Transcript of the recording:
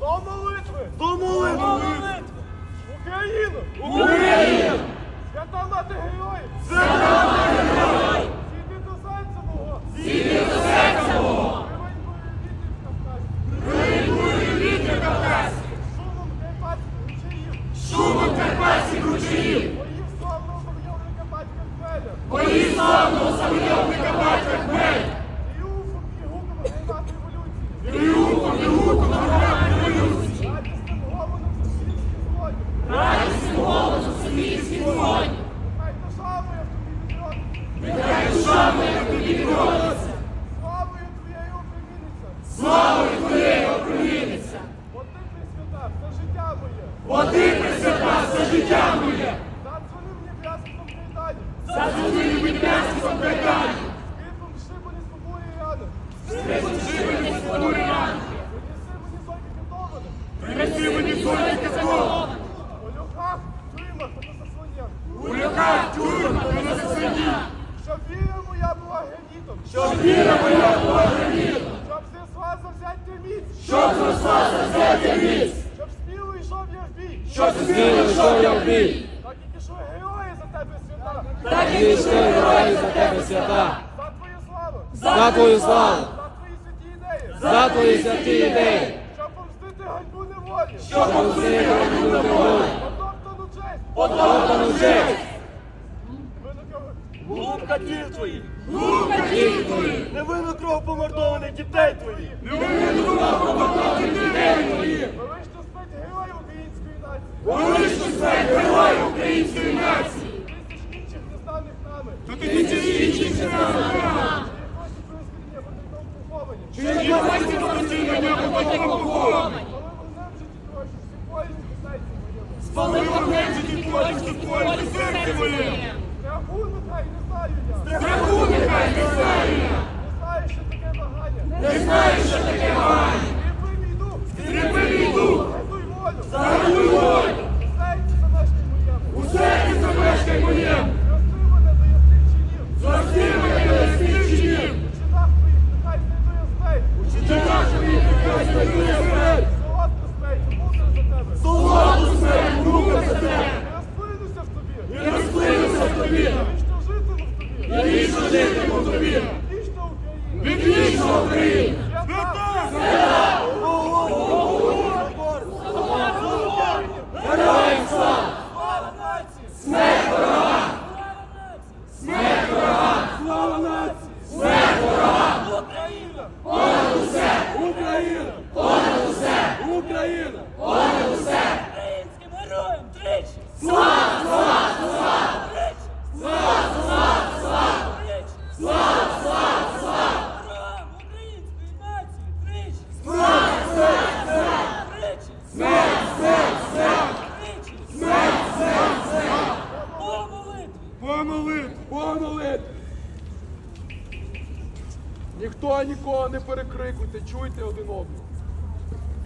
До молитви! До молитви! Україну! Україну! Свята мати героїв! Свята мати все життя моє! Задзвони мені брязкотом кайданів! Задзвони мені м'ясом кайдані! Скрипом шибані тобою рани! Скрипом шибані з тобою! Принеси мені зойки катованих! Принеси мені зоньки закованих! У люках, тюрмах та на заслонях! У ляках, тюрмах та на заслонях! Щоб віра моя була гранітом! Щоб віра моя була гранітом! Щоб зросла завзяття міць! Щоб зросла завзяття міць! Щоб сміло йшов я в бій! Щоб зміло йшов я в бій! Так і пішли герої за тебе свята! Так і пішли герої за тебе свята! За твою славу! За твою славу! За твої святі ідеї! За твої святі ідеї! Щоб помстити ганьбу неволі! Щоб повзити ганьбу неволі! Потоптану честь! Потоптану честь! Виноков- Глупка дів твої! Глупка дії! Невинно кров помордованих дітей твоїх! Невинно кров помордованих дітей твоїх! Велично спить герої української нації! Велично смерть героїв української нації! Тисяч інших незнаних нами! Тут і ці інші нами! Поховані! Чи Коли вогнем в житті твоїх Спали вогнем житті твоїх серці моєму! сухої серце моє! Страху нехай не знаю я! Страху нехай не знаю я! Не знаю, що таке вагання! Не знаю, що таке вагання! Скріпи мій дух! Скріпи мій дух! Загадуй волю! Загадуй волю! У серці замешкай моєму! Зрости мене до ясних чинів! У чинах твоїх нехай знайду я смерть! У читах твоїх нехай знайду я смерть! Солодку смерть, мука Солодку за тебе! смерть, мука за тебе! Не розплинуся в тобі! Не розплинуся в тобі! Я вічно! Вічна Україна! Відвічна Україна! Свята! Ніхто нікого не перекрикуйте, чуйте один одного.